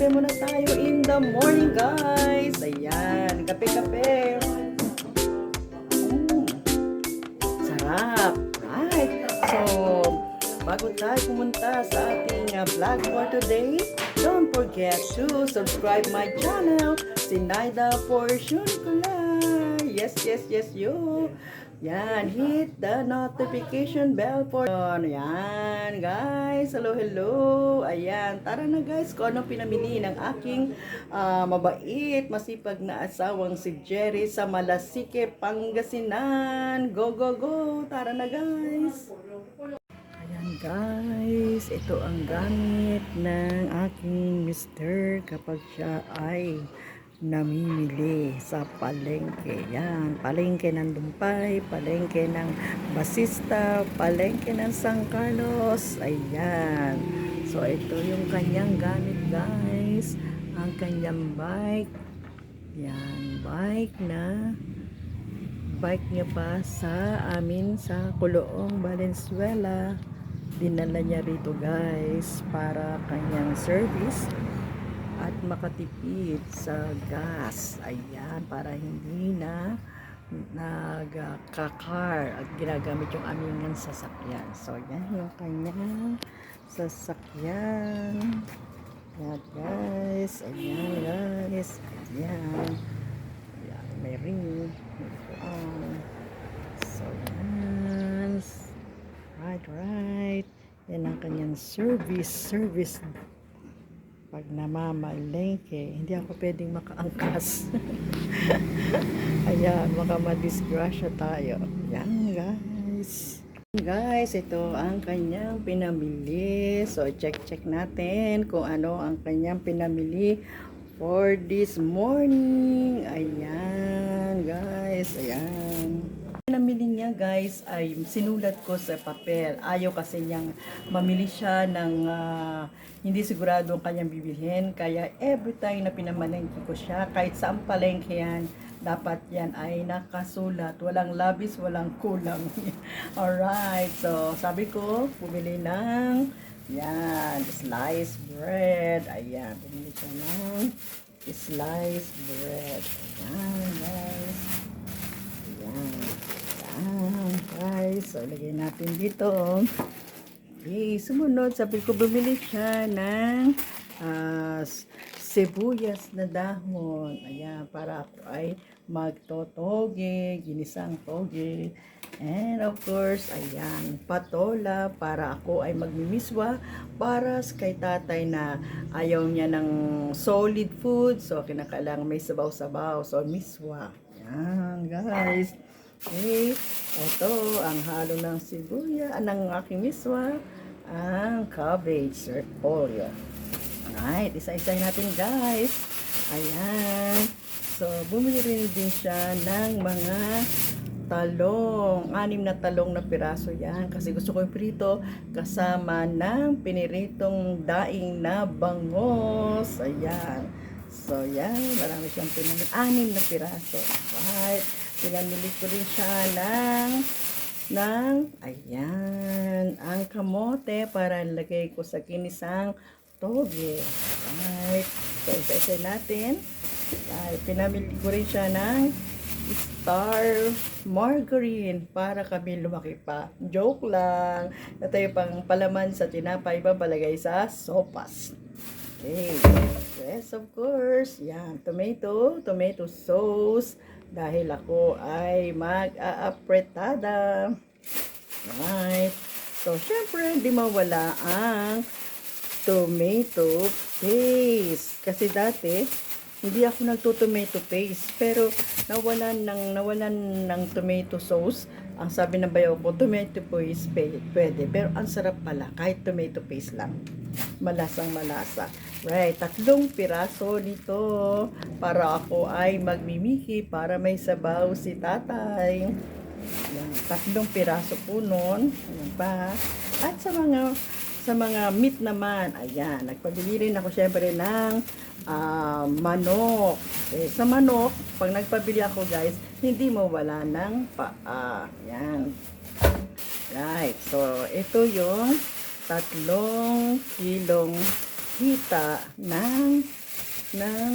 Kape-kape muna tayo in the morning, guys. Ayan, kape-kape. Mm. Sarap. Right. So, bago tayo pumunta sa ating uh, vlog for today, don't forget to subscribe my channel, Sinaida Fortune Kulay. Yes, yes, yes, you. Yan, hit the notification bell for Yan, guys. Hello, hello. Ayan, tara na guys, kung anong pinamili ng aking ah, mabait, masipag na asawang si Jerry sa Malasike, Pangasinan. Go, go, go. Tara na guys. Ayan guys, ito ang gamit ng aking mister kapag siya ay namimili sa palengke. Yan, palengke ng Dumpay, palengke ng Basista, palengke ng San Carlos. Ayan. So, ito yung kanyang gamit guys. Ang kanyang bike. Yan, bike na bike niya pa sa amin sa Kuloong Valenzuela. Dinala niya rito guys para kanyang service at makatipid sa gas. Ayan, para hindi na nagkakar at ginagamit yung aming sasakyan. So, yan yung kanyang sasakyan. Yan guys. Ayan guys. Ayan. Ayan, may ring. So, yan. Right, right. Yan ang kanyang service. Service namamalengke, hindi ako pwedeng makaangkas. Ayan, baka madisgrasya tayo. Yan, guys. Guys, ito ang kanyang pinamili. So, check-check natin kung ano ang kanyang pinamili for this morning. Ayan, guys. Ayan namili niya guys ay sinulat ko sa papel. Ayaw kasi niyang mamili siya ng ah, hindi sigurado ang kanyang bibilhin. Kaya every time na pinamalengke ko siya, kahit saan palengke yan, dapat yan ay nakasulat. Walang labis, walang kulang. Alright, so sabi ko, bumili ng yan, sliced bread. Ayan, bumili siya ng sliced bread. Ayan, guys. Ayan. Ayan, guys. So, lagay natin dito. Okay, sumunod, sabi ko, bumili siya ng ah, sibuyas na dahon. Ayan, para ako ay magtotoge, ginisang toge. And of course, ayan, patola para ako ay magmimiswa para kay tatay na ayaw niya ng solid food. So, kinakailangan may sabaw-sabaw. So, miswa. Ayan, guys. Okay, ito ang halo ng sibuya, ng aking miswa, ang cabbage repolyo. Alright, isa-isa natin guys. Ayan. So, bumili rin din siya ng mga talong. Anim na talong na piraso yan. Kasi gusto ko yung prito kasama ng piniritong daing na bangos. Ayan. So, yan. Marami siyang pinamili. Anim na piraso. Right. Pinamili ko rin siya ng ng, ayan, ang kamote para lagay ko sa kinisang toge. Right. So, isa-isa natin. Ay, pinamili ko rin siya ng star margarine para kami lumaki pa. Joke lang. Ito yung pang palaman sa tinapay papalagay sa sopas. Okay. Yes, of course. Yan. Tomato. Tomato sauce. Dahil ako ay mag-aapretada. Right. So, syempre, hindi mawala ang tomato paste. Kasi dati, hindi ako nagto-tomato paste. Pero, nawalan ng, nawalan ng tomato sauce. Ang sabi ng bayaw ko, tomato paste pwede. Pero, ang sarap pala, kahit tomato paste lang. Malasang malasa. Right, tatlong piraso nito para ako ay magmimiki para may sabaw si tatay. Yan, tatlong piraso po nun. Yan pa. At sa mga sa mga meat naman, ayan, nagpabili rin ako syempre ng ah, manok. Eh, sa manok, pag nagpabili ako guys, hindi mo wala ng paa. Yan. Right. So, ito yung tatlong kilong hita ng ng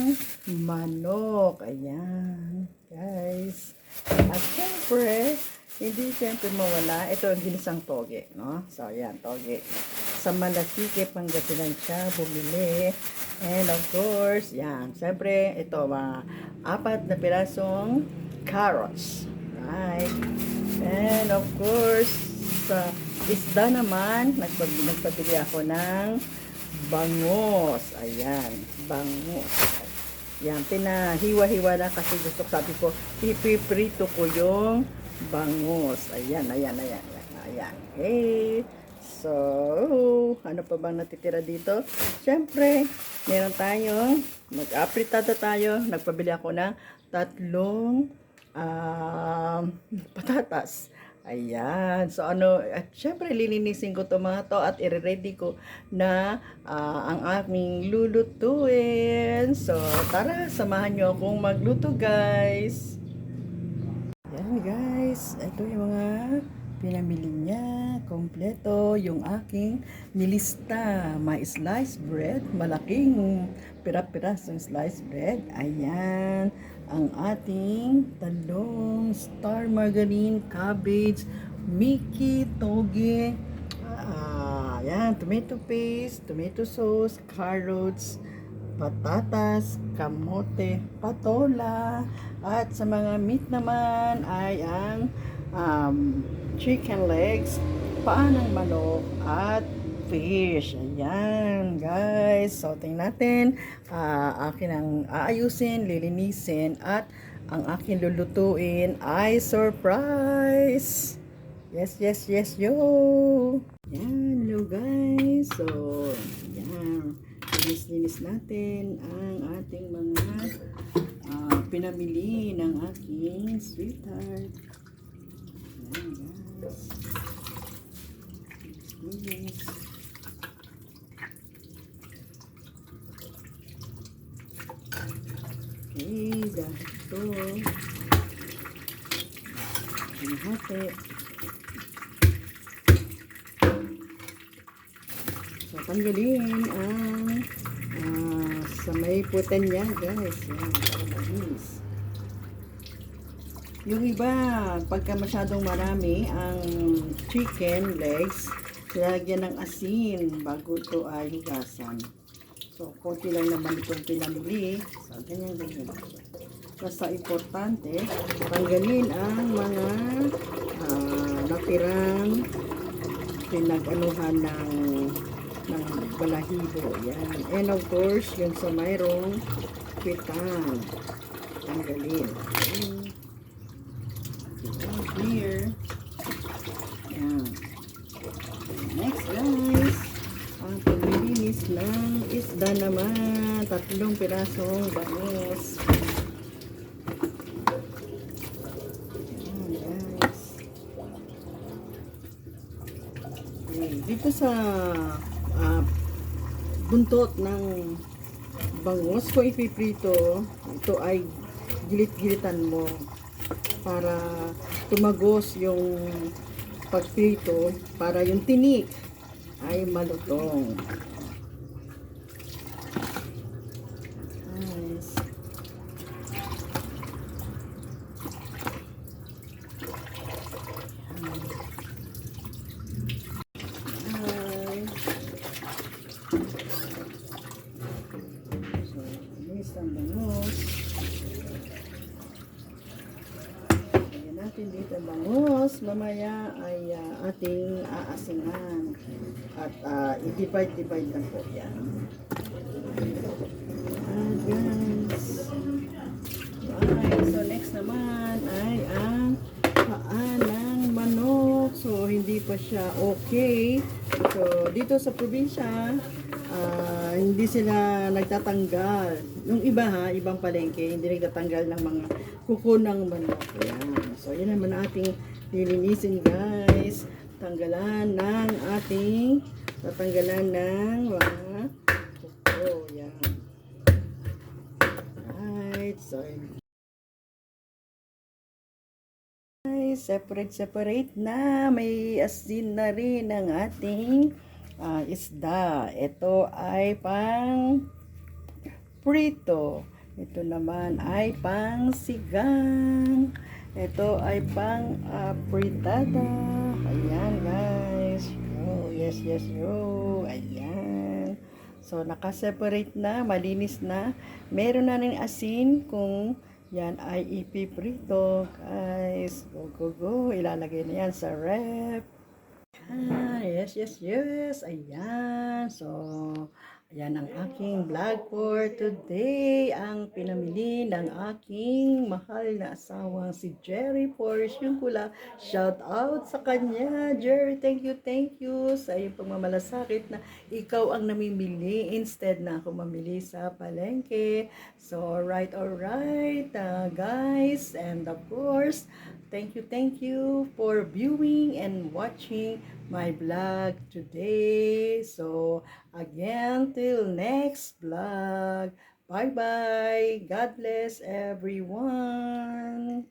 manok. Ayan, guys. At syempre, hindi syempre mawala. Ito ang ginisang toge, no? So, ayan, toge. Sa Malasike, Pangasinan siya bumili. And of course, yan. Syempre, ito, mga apat na pirasong carrots. Right? And of course, sa isda naman, nagpabili, nagpabili ako ng bangos. Ayan, bangos. Yan, pinahiwa-hiwa na kasi gusto sabi ko, ipiprito ko yung bangos. Ayan, ayan, ayan, ayan. Ayan. Okay. So, ano pa bang natitira dito? Siyempre, meron tayong, mag-apritada tayo. Nagpabili ako ng tatlong um, patatas. Ayan. So, ano, at syempre, lilinisin ko to mga to at i-ready ko na ah, ang aming lulutuin. So, tara, samahan nyo akong magluto, guys. Yan, guys. Ito yung mga pinamili niya. Kompleto yung aking nilista. May sliced bread. Malaking pira-pirasong sliced bread. Ayan. Ang ating talong, star margarine, cabbage, Mickey, toge, ah, ayan, tomato paste, tomato sauce, carrots, patatas, kamote, patola, at sa mga meat naman ay ang um, chicken legs, paa ng manok, at fish. Ayan, guys. So, tingnan natin. Ah, akin ang aayusin, lilinisin, at ang akin lulutuin ay surprise! Yes, yes, yes, yo! Yan, hello guys. So, yan. Linis-linis natin ang ating mga ah, pinamili ng aking sweetheart. Yan, guys. Okay, dahil ito. Hinahati. So, tanggalin ang ah, sa may putan niya, guys. Yan, para malinis. Yung iba, pagka masyadong marami ang chicken legs, lalagyan ng asin bago ito ay hugasan. So, konti lang naman itong pinamili. So, ganyan, ganyan. Basta importante, tanggalin ang mga ah, natirang pinag-anuhan ng ng balahibo. Yan. And of course, yung sa mayroong pitang. Tanggalin. Yan. Down here. Yan. Next, guys. Ang paglilinis ng isda naman. Tatlong pirasong. Okay, dito sa ah, buntot ng bangus, kung ipiprito, ito ay gilit-gilitan mo para tumagos yung pagprito para yung tinik ay malutong. Nice. Hi. So, linis ang bangus. Lagyan natin dito ang bangus. Mamaya ay ah, ating aasingan. At uh, i-divide-divide lang po yan. Ah, guys. Right. So, next naman ay ang manok. So, hindi pa siya okay. So, dito sa probinsya, ah, hindi sila nagtatanggal. Yung iba ha, ibang palengke, hindi nagtatanggal ng mga kuko ng manok. Ayan. So, yan naman ating lilinisin guys. Tanggalan ng ating, tatanggalan ng mga kuko. Yan. Right. So, separate separate na may asin na rin ang ating ah, isda. Ito ay pang prito. Ito naman ay pang sigang. Ito ay pang ah, fritada. Ayan guys. Oh, yes, yes, yo. Ayan. So, nakaseparate na, malinis na. Meron na rin asin kung yan ay ipiprito. Guys, go, go, go. Ilalagay na yan sa rep. Ah, yes, yes, yes. Ayan. So, ayan ang aking vlog for today. Ang pinamili ng aking mahal na asawang si Jerry Fortune Kula. Shout out sa kanya. Jerry, thank you, thank you sa iyong pagmamalasakit na ikaw ang namimili instead na ako mamili sa palengke. So, alright, alright, uh, guys. And of course, thank you, thank you for viewing and watching my vlog today. So, again, till next vlog. Bye-bye. God bless everyone.